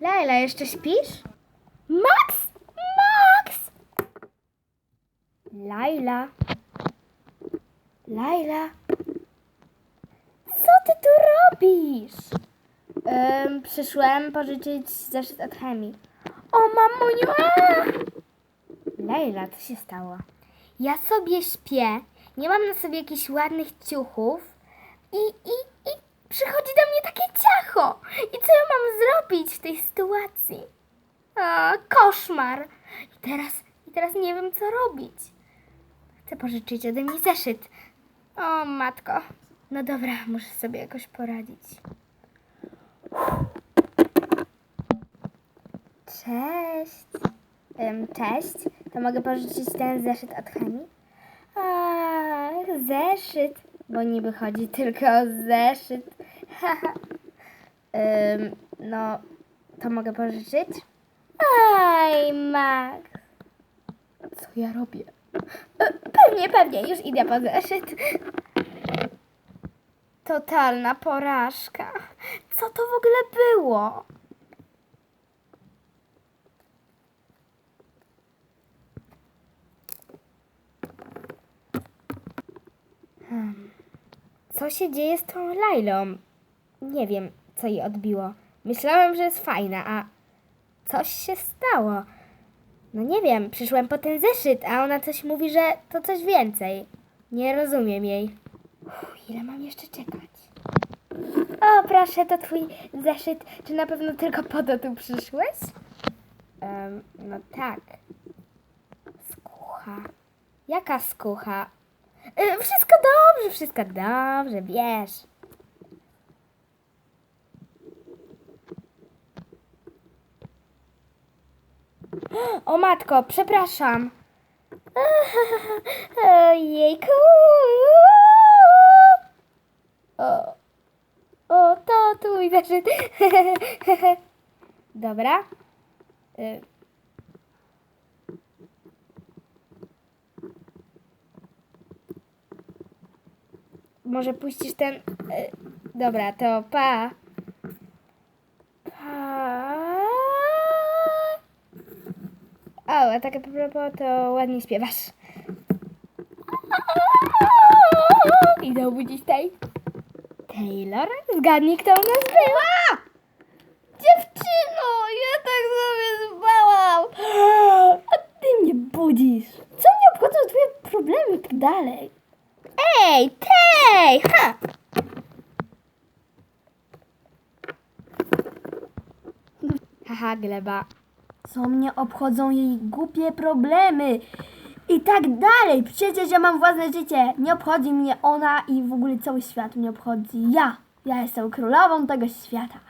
Laila, jeszcze śpisz? Max! Max! Laila. Laila. Co ty tu robisz? Ym, przyszłem pożyczyć zeszyt od chemii. O, mamuniu! Laila, co się stało? Ja sobie śpię, nie mam na sobie jakichś ładnych ciuchów i, i, i przychodzi do mnie takie ciacho. I co ja mam zrobić w tej sytuacji? A, koszmar. I teraz, I teraz nie wiem, co robić. Chcę pożyczyć ode mnie zeszyt. O, matko. No dobra, muszę sobie jakoś poradzić. Cześć. Em, cześć. To mogę pożyczyć ten zeszyt od chemii? A, zeszyt. Bo niby chodzi tylko o zeszyt. Em, no, to mogę pożyczyć? Aj, Max. Co ja robię? Pewnie, pewnie, już idę po zeszyt. Totalna porażka. Co to w ogóle było? Hmm. Co się dzieje z tą Lailą? Nie wiem, co jej odbiło. Myślałem, że jest fajna, a coś się stało. No nie wiem, przyszłem po ten zeszyt, a ona coś mówi, że to coś więcej. Nie rozumiem jej. Uff, ile mam jeszcze czekać? O, proszę, to twój zeszyt. Czy na pewno tylko po to tu przyszłeś? Em, no tak. Skucha. Jaka skucha? Wszystko dobrze, wszystko dobrze, wiesz. O matko, przepraszam. Ojejku. O, o to tu i. Dobra. Y, Może puścisz ten. y, Dobra, to. Pa. O, a tak a propos, to ładnie śpiewasz. Idę obudzić tej. Taylor? Zgadnij, kto u nas była! Dziewczyno, ja tak sobie spałam. A ty mnie budzisz. Co mnie obchodzą twoje problemy i tak dalej? Ej, tej! Ha! Haha, gleba. Co mnie obchodzą jej głupie problemy i tak dalej. Przecież ja mam własne życie. Nie obchodzi mnie ona i w ogóle cały świat mnie obchodzi. Ja. Ja jestem królową tego świata.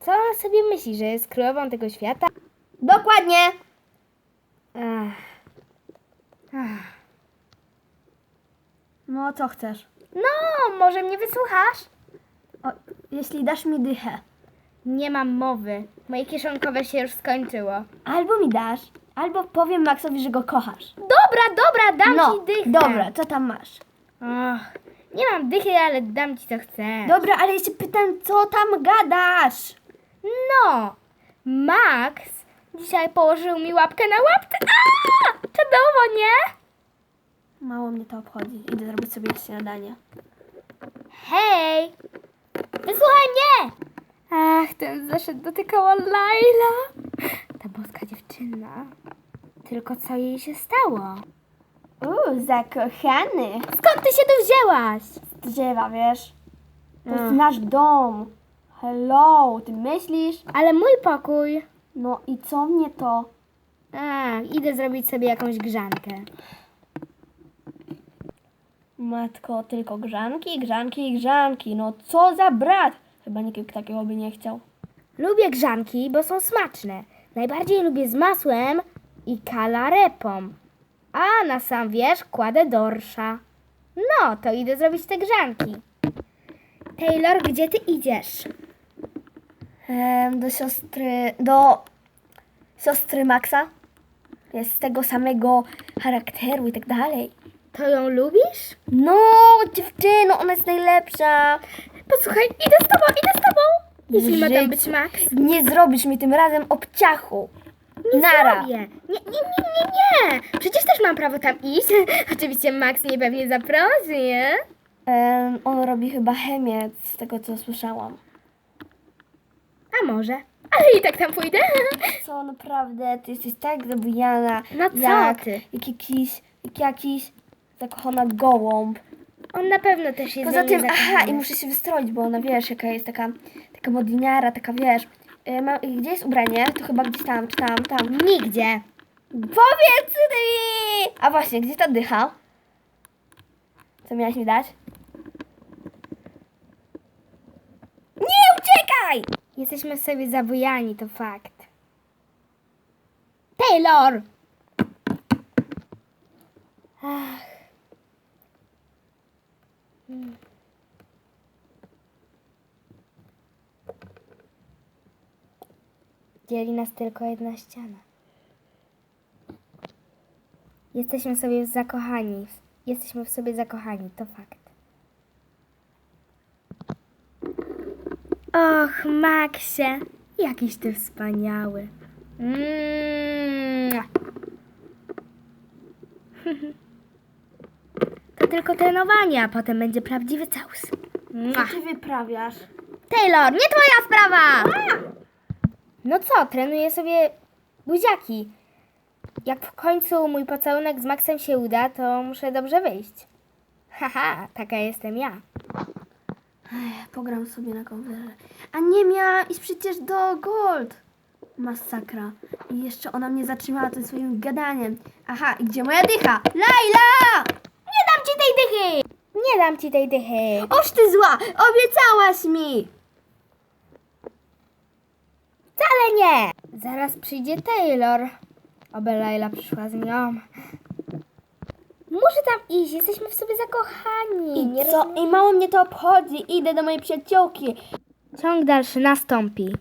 Co ona sobie myśli, że jest królową tego świata? Dokładnie. Ach. Ach. No co chcesz? No, może mnie wysłuchasz? O, jeśli dasz mi dychę. Nie mam mowy. Moje kieszonkowe się już skończyło. Albo mi dasz, albo powiem Maxowi, że go kochasz. Dobra, dobra, dam no, ci dychę. dobra, co tam masz? Och, nie mam dychy, ale dam ci co chcesz. Dobra, ale ja się pytam, co tam gadasz? No, Max dzisiaj położył mi łapkę na łapce. A! Czadowo, nie? Mało mnie to obchodzi. Idę zrobić sobie śniadanie. Hej! Wysłuchaj mnie! Ach, ten zeszyt dotykała Laila. Ta boska dziewczyna. Tylko co jej się stało? Uuu, zakochany. Skąd ty się tu wzięłaś? Drzewa, wiesz? To jest Mm. nasz dom. Hello, ty myślisz? Ale mój pokój. No i co mnie to? A, idę zrobić sobie jakąś grzankę. Matko, tylko grzanki, grzanki i grzanki. No co za brat? Chyba nikt takiego by nie chciał. Lubię grzanki, bo są smaczne. Najbardziej lubię z masłem i kalarepą. A na sam wierzch kładę dorsza. No, to idę zrobić te grzanki. Taylor, gdzie ty idziesz? Em, do siostry, do siostry Maxa. Jest z tego samego charakteru i tak dalej. To ją lubisz? No, dziewczyno, ona jest najlepsza. Posłuchaj, idę z tobą, idę z tobą. Jeśli ma tam być Max. Nie zrobisz mi tym razem obciachu. Nie Nara. zrobię. Nie, nie, nie, nie, nie. Przecież też mam prawo tam iść. Oczywiście Max mnie pewnie zaprosi, nie? Em, on robi chyba chemię, z tego co słyszałam. A może. Ale i tak tam pójdę. Co naprawdę, ty jesteś tak zabujana. No co jak, ty? Jak jakiś, jak jakiś zakochana gołąb. On na pewno też jest Poza tym, aha, i muszę się wystroić, bo ona wiesz, jaka jest taka, taka modliniara, taka wiesz. E, ma, gdzie jest ubranie? To chyba gdzieś tam, czy tam, tam. Nigdzie. Powiedz mi! A właśnie, gdzie ta dycha? Co miałaś mi dać? Nie uciekaj! Jesteśmy sobie zabujani, to fakt. Taylor! Ach. Dzieli nas tylko jedna ściana. Jesteśmy sobie zakochani. Jesteśmy w sobie zakochani, to fakt. Och, Maxie, jakiś ty wspaniały. Mm. To tylko trenowanie, a potem będzie prawdziwy całus. Co ty wyprawiasz? Taylor, nie twoja sprawa! No co, trenuję sobie buziaki. Jak w końcu mój pocałunek z Maxem się uda, to muszę dobrze wyjść. Haha, taka jestem ja. Ech, pogram sobie na komputerze. A nie miała iść przecież do Gold. Masakra. I jeszcze ona mnie zatrzymała tym swoim gadaniem. Aha, i gdzie moja dycha? Laila! Nie dam ci tej dychy! Nie dam ci tej dychy. Oż ty zła! Obiecałaś mi! Wcale nie! Zaraz przyjdzie Taylor. Oby Laila przyszła z nią. Muszę tam iść, jesteśmy w sobie zakochani. I nie co? rozumiem- I mało mnie to obchodzi. Idę do mojej przyjaciółki. Ciąg dalszy nastąpi.